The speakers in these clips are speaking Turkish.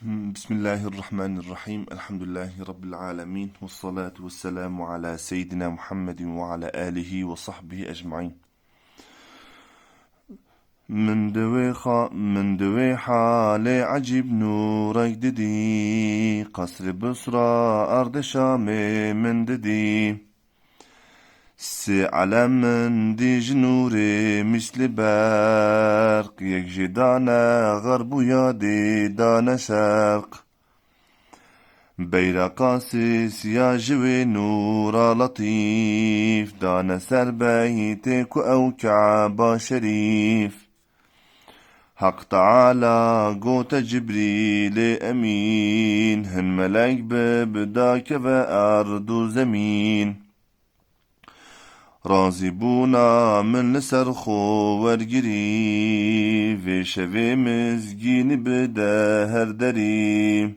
بسم الله الرحمن الرحيم. الحمد لله رب العالمين والصلاة والسلام على سيدنا محمد وعلى آله وصحبه أجمعين. من دوي خا من دوي حال عجيب نورك ددي قصر بصرى أرض شام من ددي. سي علم من دي جنوري مثل برق. يكجي دانا غرب يادي دانا شرق. بيرقاسي سياجوي نورا لطيف. دانا سربيتك أو كعبا شريف. حق تعالى قوت جبريل أمين. هن ملاك ببداك بأرض زمين. رازی بونا من لسر خو ورگری و شوی مزگینی بده هر دری.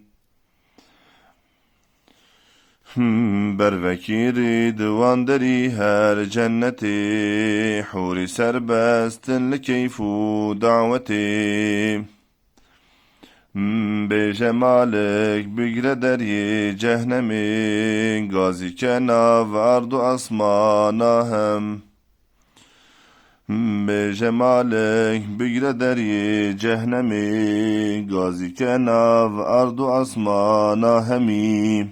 بر وکیری دوان دری هر جنتی حوری سربستن لکیف و دعوتی. به جمالك بگره دری جهنمی گازی که ناورد و اسمانا هم به جمالك بگره دری جهنمی گازی که ناورد و اسمانا همی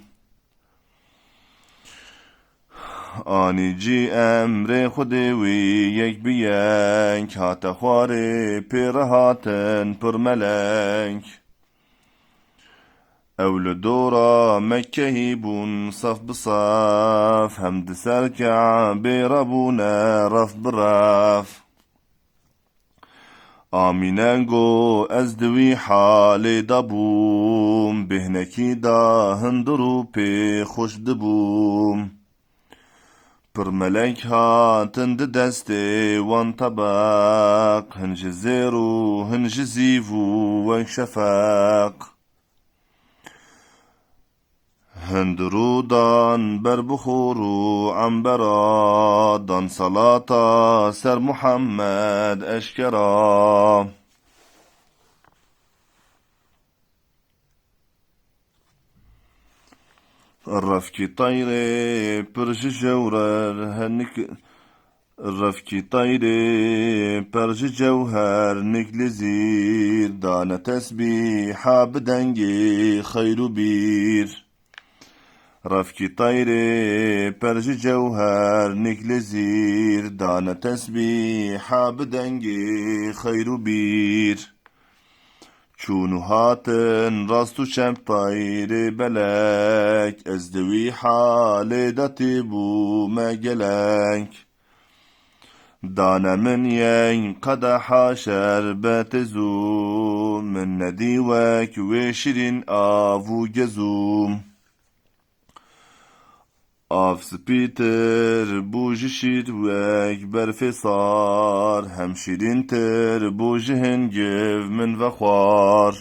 آنی جی امر خودی وی یک بیانک هات خواری پیر هاتن پر ملنک اول دورا مكه بون صف بصف همد سركع بربونا رف برف آمینانگو از دوی حال دبوم بهنکی دا هندرو پی خوش دبوم پر ملک هاتن د دست وان طبق هنج زیرو هنج زیفو و شفق Hündürüdan berbuhuru amberadan salata ser Muhammed eşkera. Rafki tayri perji cevher hennik Rafki tayri perji cevher nikli zir dane tesbiha bidengi hayru. خير بير رفكي طيري برج جوهر نكلزير دانا تسبيحة بدنجي خير بير چون هاتن راستو شمپایر بلک از دوی حال داتی بو مگلک دانا من ين قدح شربت زوم من نديوك وشرين آفو جزوم آف سپیتر بوج شید وک برف صار هم شیرین تر بوج هنگف من وخوار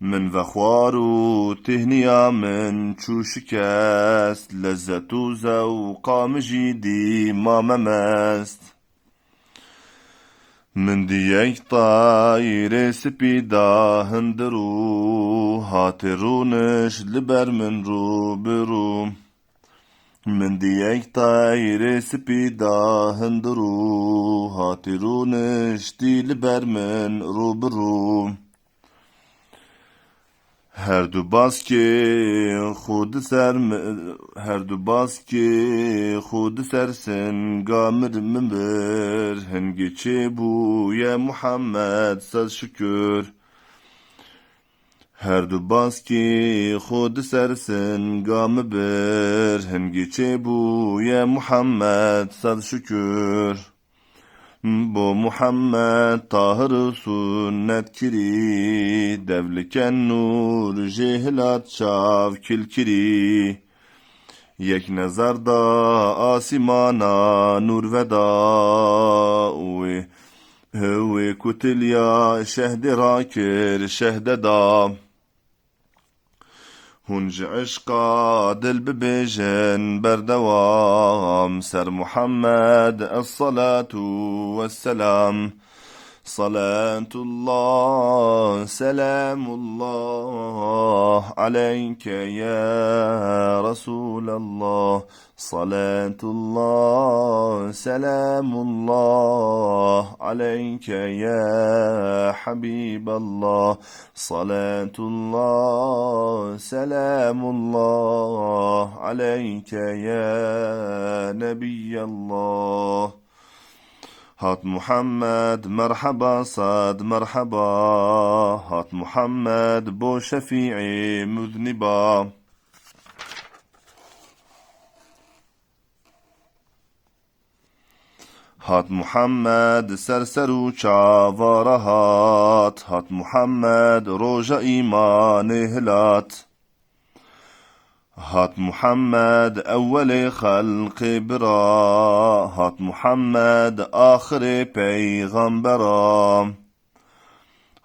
من وخوار و تهنیا من چو شکست لذت و ذوقا مجیدی ما ممست من دیگ طایر سپیدا هندرو هاترونش لبر من رو برو من دیگ طایر سپیدا هندرو هاترونش دی لبر من رو برو هر دو باز که خود سر هر دو باز که خود سر سن گامر منبر هنگی چه بو یا محمد سز شکر هر دو باز که خود سر سن گام بر هنگی چه بو یا محمد سز شکر Bu Muhammed tahır sünnet kiri Devliken nur cehlat şav kilkiri Yek nezarda asimana nur veda Ve Hüve kutilya şehdi rakir şehdeda هنج عشقا دل ببيجن بردوام. سر محمد الصلاة والسلام. صلاة الله سلام الله عليك يا رسول الله صلاة الله سلام الله عليك يا حبيب الله صلاة الله سلام الله عليك يا نبي الله هات محمد مرحبا صاد مرحبا. هات محمد بو شفيعي مذنبا. هات محمد سرسر و هات. محمد روژ ایمان هلات هات محمد أول خلق برا. هات محمد آخر پیغمبرا.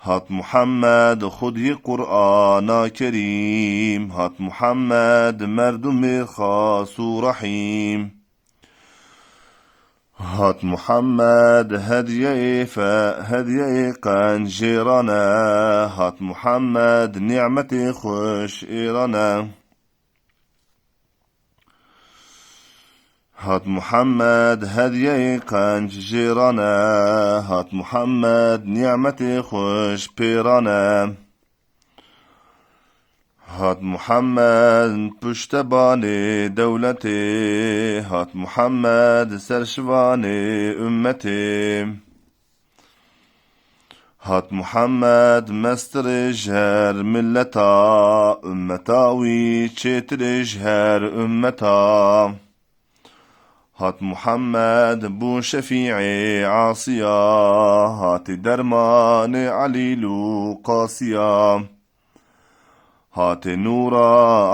هات محمد خودی قرآن کریم. هات محمد مردم خاص و رحیم. هات محمد هدية فهدية قنجرنا هات محمد نعمة خوش إيرنا هات محمد هدية قنج جيرانا هات محمد نعمة خوش بيرانا هات محمد پشتبان دولتي هات محمد سرشوان امتي هات محمد مستر جهر ملتا. امتاوي چتر جهر امتا. Hat Muhammed bu şefii asiya, hati dermanı alilu kasiya. Hati nura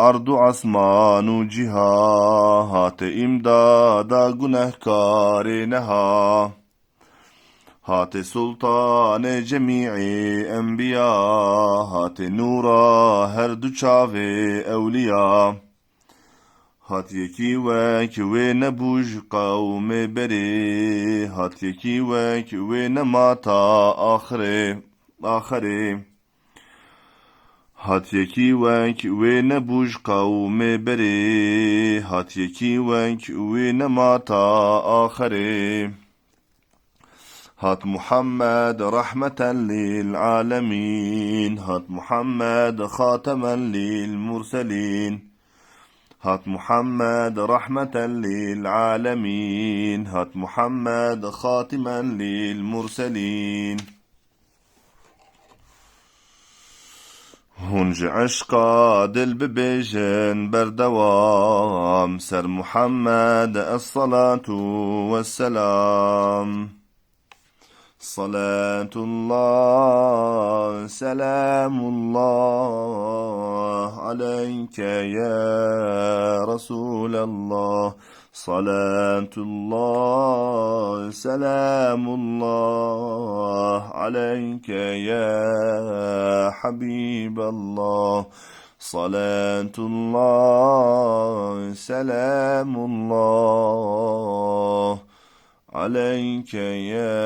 ardu asmanu ciha, hati imdada günehkari neha. Hati sultane cemii enbiya, hati nura her duçave evliya. هات یکی وک و نبوج قوم بری هات یکی وک و نماتا آخره آخره هات یکی وک و نبوج قوم بری هات یکی وک و نماتا آخره هات محمد رحمة للعالمين هات محمد خاتما للمرسلين هات محمد رحمة للعالمين هات محمد خاتما للمرسلين. هنج عشقا دل ببيجن بردوام سر محمد الصلاة والسلام. صلاة الله سلام الله عليك يا رسول الله. صلاة الله سلام الله عليك يا حبيب الله. صلاة الله سلام الله عليك يا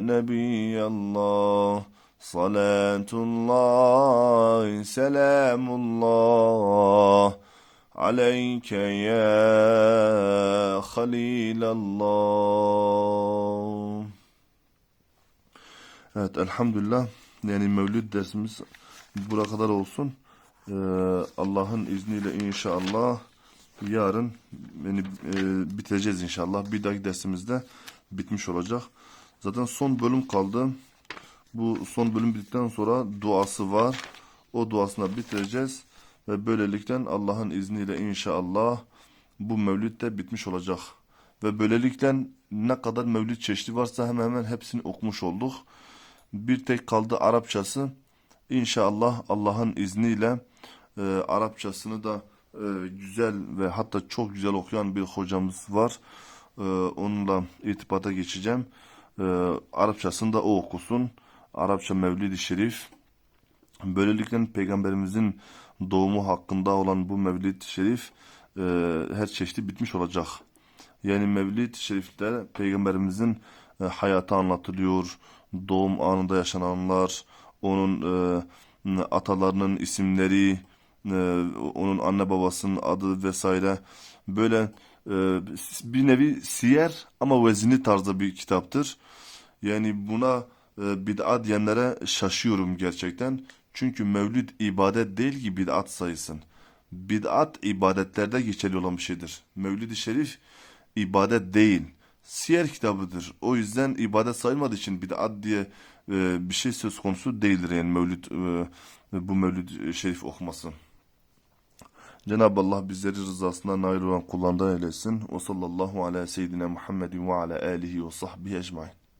نبي الله صلاة الله سلام الله عليك يا خليل الله Evet elhamdülillah yani mevlüt dersimiz buraya kadar olsun. Ee, Allah'ın izniyle inşallah yarın yani, e, bitireceğiz inşallah. Bir dahaki dersimizde bitmiş olacak. Zaten son bölüm kaldı. Bu son bölüm bittikten sonra duası var. O duasını bitireceğiz. Ve böylelikle Allah'ın izniyle inşallah bu mevlüt de bitmiş olacak. Ve böylelikle ne kadar mevlüt çeşidi varsa hemen hemen hepsini okumuş olduk. Bir tek kaldı Arapçası. İnşallah Allah'ın izniyle e, Arapçasını da e, güzel ve hatta çok güzel okuyan bir hocamız var. E, onunla irtibata geçeceğim. E, Arapçasını da o okusun. Arapça Mevlid-i Şerif. Böylelikle Peygamberimizin doğumu hakkında olan bu Mevlid-i Şerif e, her çeşidi bitmiş olacak. Yani Mevlid-i Şerif'te Peygamberimizin e, hayatı anlatılıyor, doğum anında yaşananlar, onun e, atalarının isimleri, e, onun anne babasının adı vesaire böyle e, bir nevi siyer ama vezinli tarzda bir kitaptır. Yani buna e, bid'at diyenlere şaşıyorum gerçekten. Çünkü mevlüt ibadet değil ki bid'at sayısın. Bid'at ibadetlerde geçerli olan bir şeydir. Mevlid-i Şerif ibadet değil. Siyer kitabıdır. O yüzden ibadet sayılmadığı için bid'at diye e, bir şey söz konusu değildir yani mevlüt e, bu mevlid şerif okuması. Cenab-ı Allah bizleri rızasına nail olan kullarından eylesin. Ve sallallahu ala seyyidina Muhammedin ve ala alihi ve sahbihi ecmain.